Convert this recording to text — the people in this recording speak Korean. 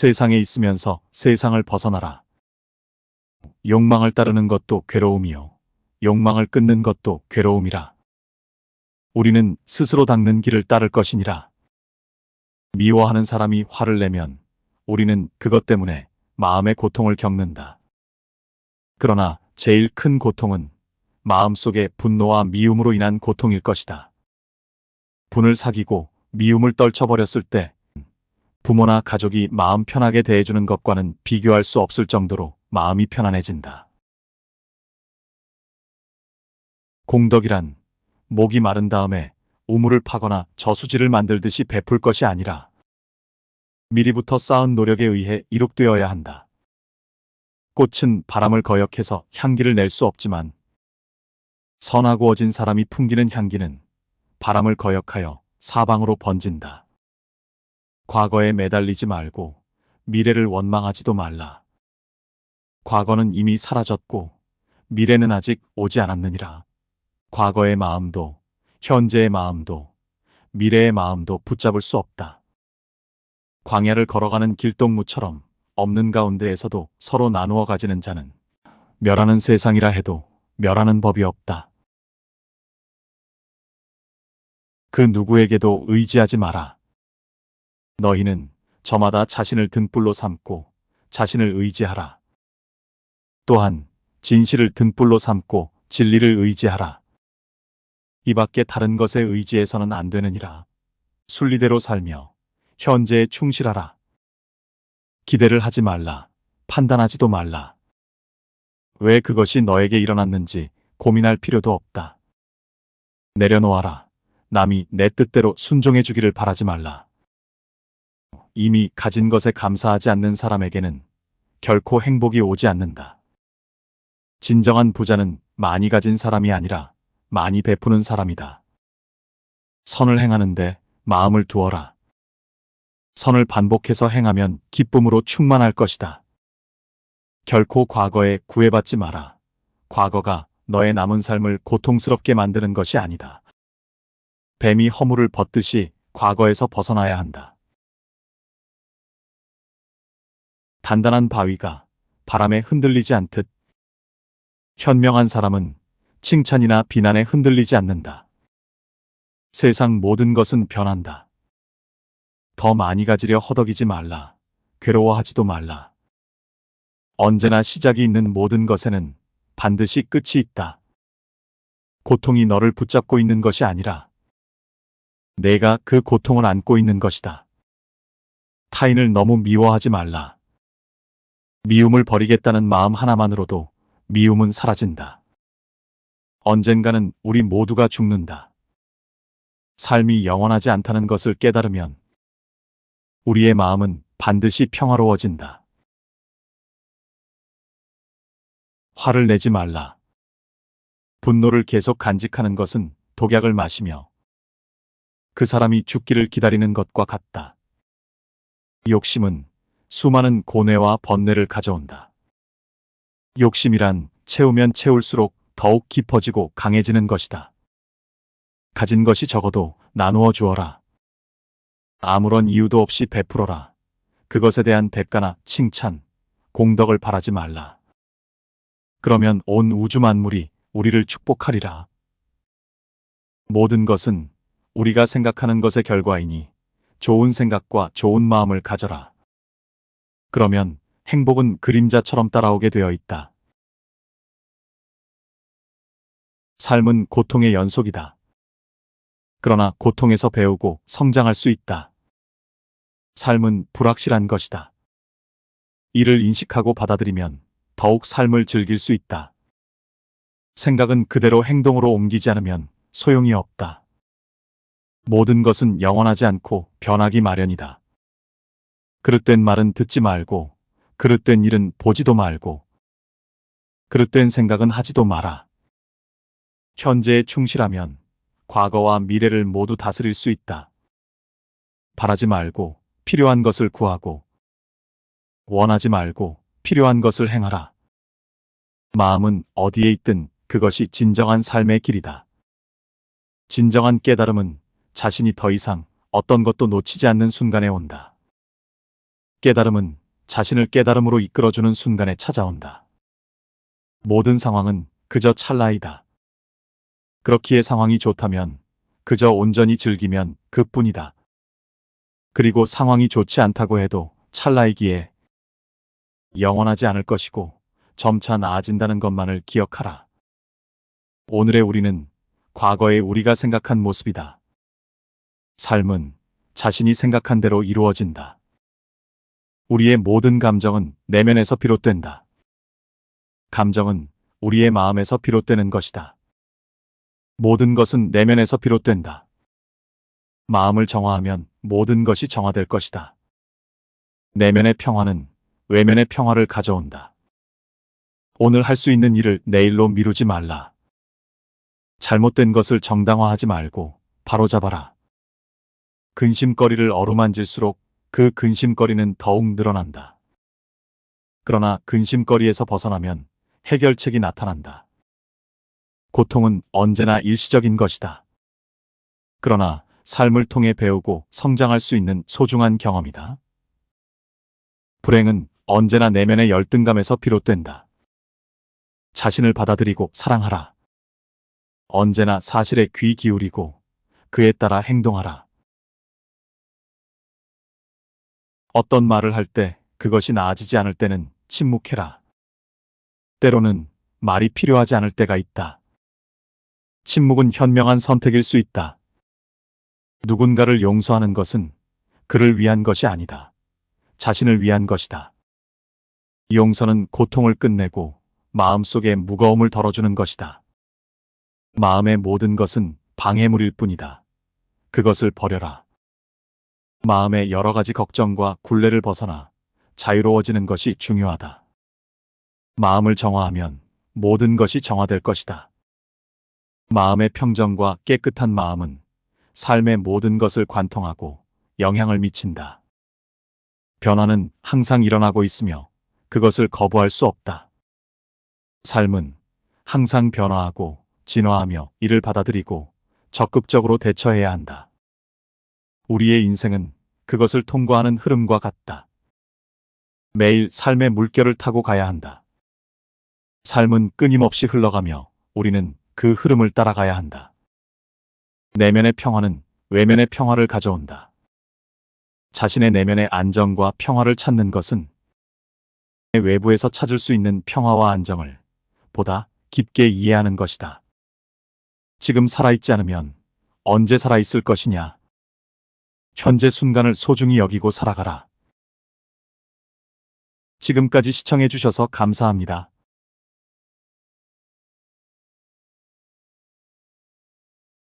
세상에 있으면서 세상을 벗어나라. 욕망을 따르는 것도 괴로움이요. 욕망을 끊는 것도 괴로움이라. 우리는 스스로 닦는 길을 따를 것이니라. 미워하는 사람이 화를 내면 우리는 그것 때문에 마음의 고통을 겪는다. 그러나 제일 큰 고통은 마음속의 분노와 미움으로 인한 고통일 것이다. 분을 사귀고 미움을 떨쳐버렸을 때 부모나 가족이 마음 편하게 대해주는 것과는 비교할 수 없을 정도로 마음이 편안해진다. 공덕이란 목이 마른 다음에 우물을 파거나 저수지를 만들듯이 베풀 것이 아니라 미리부터 쌓은 노력에 의해 이룩되어야 한다. 꽃은 바람을 거역해서 향기를 낼 수 없지만 선하고 어진 사람이 풍기는 향기는 바람을 거역하여 사방으로 번진다. 과거에 매달리지 말고 미래를 원망하지도 말라. 과거는 이미 사라졌고 미래는 아직 오지 않았느니라. 과거의 마음도 현재의 마음도 미래의 마음도 붙잡을 수 없다. 광야를 걸어가는 길동무처럼 없는 가운데에서도 서로 나누어 가지는 자는 멸하는 세상이라 해도 멸하는 법이 없다. 그 누구에게도 의지하지 마라. 너희는 저마다 자신을 등불로 삼고 자신을 의지하라. 또한 진실을 등불로 삼고 진리를 의지하라. 이 밖에 다른 것에 의지해서는 안 되느니라. 순리대로 살며 현재에 충실하라. 기대를 하지 말라. 판단하지도 말라. 왜 그것이 너에게 일어났는지 고민할 필요도 없다. 내려놓아라. 남이 내 뜻대로 순종해 주기를 바라지 말라. 이미 가진 것에 감사하지 않는 사람에게는 결코 행복이 오지 않는다. 진정한 부자는 많이 가진 사람이 아니라 많이 베푸는 사람이다. 선을 행하는데 마음을 두어라. 선을 반복해서 행하면 기쁨으로 충만할 것이다. 결코 과거에 구애받지 마라. 과거가 너의 남은 삶을 고통스럽게 만드는 것이 아니다. 뱀이 허물을 벗듯이 과거에서 벗어나야 한다. 단단한 바위가 바람에 흔들리지 않듯 현명한 사람은 칭찬이나 비난에 흔들리지 않는다. 세상 모든 것은 변한다. 더 많이 가지려 허덕이지 말라. 괴로워하지도 말라. 언제나 시작이 있는 모든 것에는 반드시 끝이 있다. 고통이 너를 붙잡고 있는 것이 아니라 내가 그 고통을 안고 있는 것이다. 타인을 너무 미워하지 말라. 미움을 버리겠다는 마음 하나만으로도 미움은 사라진다. 언젠가는 우리 모두가 죽는다. 삶이 영원하지 않다는 것을 깨달으면 우리의 마음은 반드시 평화로워진다. 화를 내지 말라. 분노를 계속 간직하는 것은 독약을 마시며 그 사람이 죽기를 기다리는 것과 같다. 욕심은 수많은 고뇌와 번뇌를 가져온다. 욕심이란 채우면 채울수록 더욱 깊어지고 강해지는 것이다. 가진 것이 적어도 나누어 주어라. 아무런 이유도 없이 베풀어라. 그것에 대한 대가나 칭찬, 공덕을 바라지 말라. 그러면 온 우주 만물이 우리를 축복하리라. 모든 것은 우리가 생각하는 것의 결과이니 좋은 생각과 좋은 마음을 가져라. 그러면 행복은 그림자처럼 따라오게 되어 있다. 삶은 고통의 연속이다. 그러나 고통에서 배우고 성장할 수 있다. 삶은 불확실한 것이다. 이를 인식하고 받아들이면 더욱 삶을 즐길 수 있다. 생각은 그대로 행동으로 옮기지 않으면 소용이 없다. 모든 것은 영원하지 않고 변하기 마련이다. 그릇된 말은 듣지 말고, 그릇된 일은 보지도 말고, 그릇된 생각은 하지도 마라. 현재에 충실하면 과거와 미래를 모두 다스릴 수 있다. 바라지 말고 필요한 것을 구하고, 원하지 말고 필요한 것을 행하라. 마음은 어디에 있든 그것이 진정한 삶의 길이다. 진정한 깨달음은 자신이 더 이상 어떤 것도 놓치지 않는 순간에 온다. 깨달음은 자신을 깨달음으로 이끌어주는 순간에 찾아온다. 모든 상황은 그저 찰나이다. 그렇기에 상황이 좋다면 그저 온전히 즐기면 그뿐이다. 그리고 상황이 좋지 않다고 해도 찰나이기에 영원하지 않을 것이고 점차 나아진다는 것만을 기억하라. 오늘의 우리는 과거의 우리가 생각한 모습이다. 삶은 자신이 생각한 대로 이루어진다. 우리의 모든 감정은 내면에서 비롯된다. 감정은 우리의 마음에서 비롯되는 것이다. 모든 것은 내면에서 비롯된다. 마음을 정화하면 모든 것이 정화될 것이다. 내면의 평화는 외면의 평화를 가져온다. 오늘 할 수 있는 일을 내일로 미루지 말라. 잘못된 것을 정당화하지 말고 바로잡아라. 근심거리를 어루만질수록 그 근심거리는 더욱 늘어난다. 그러나 근심거리에서 벗어나면 해결책이 나타난다. 고통은 언제나 일시적인 것이다. 그러나 삶을 통해 배우고 성장할 수 있는 소중한 경험이다. 불행은 언제나 내면의 열등감에서 비롯된다. 자신을 받아들이고 사랑하라. 언제나 사실에 귀 기울이고 그에 따라 행동하라. 어떤 말을 할 때 그것이 나아지지 않을 때는 침묵해라. 때로는 말이 필요하지 않을 때가 있다. 침묵은 현명한 선택일 수 있다. 누군가를 용서하는 것은 그를 위한 것이 아니다. 자신을 위한 것이다. 용서는 고통을 끝내고 마음속의 무거움을 덜어주는 것이다. 마음의 모든 것은 방해물일 뿐이다. 그것을 버려라. 마음의 여러 가지 걱정과 굴레를 벗어나 자유로워지는 것이 중요하다. 마음을 정화하면 모든 것이 정화될 것이다. 마음의 평정과 깨끗한 마음은 삶의 모든 것을 관통하고 영향을 미친다. 변화는 항상 일어나고 있으며 그것을 거부할 수 없다. 삶은 항상 변화하고 진화하며 이를 받아들이고 적극적으로 대처해야 한다. 우리의 인생은 그것을 통과하는 흐름과 같다. 매일 삶의 물결을 타고 가야 한다. 삶은 끊임없이 흘러가며 우리는 그 흐름을 따라가야 한다. 내면의 평화는 외면의 평화를 가져온다. 자신의 내면의 안정과 평화를 찾는 것은 외부에서 찾을 수 있는 평화와 안정을 보다 깊게 이해하는 것이다. 지금 살아있지 않으면 언제 살아있을 것이냐? 현재 순간을 소중히 여기고 살아가라. 지금까지 시청해주셔서 감사합니다.